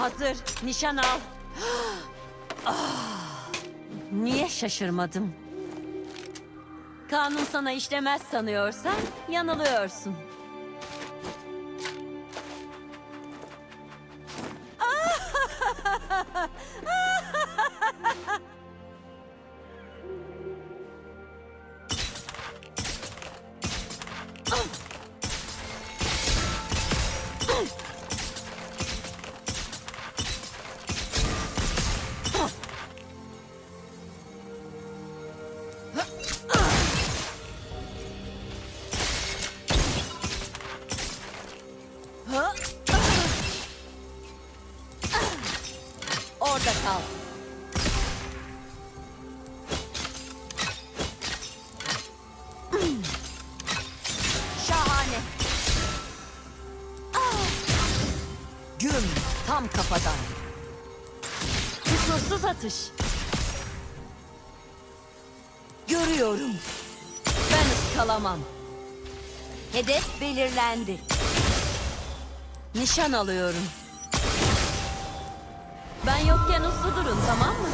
Hazır. Nişan al. Ah, Niye şaşırmadım? Kanun sana işlemez sanıyorsan yanılıyorsun. Orada kal. Şahane. Güm tam kafadan. Kusursuz atış. Görüyorum. Ben ıskalamam. Hedef belirlendi. Nişan alıyorum. Ben yokken uslu durun tamam mı?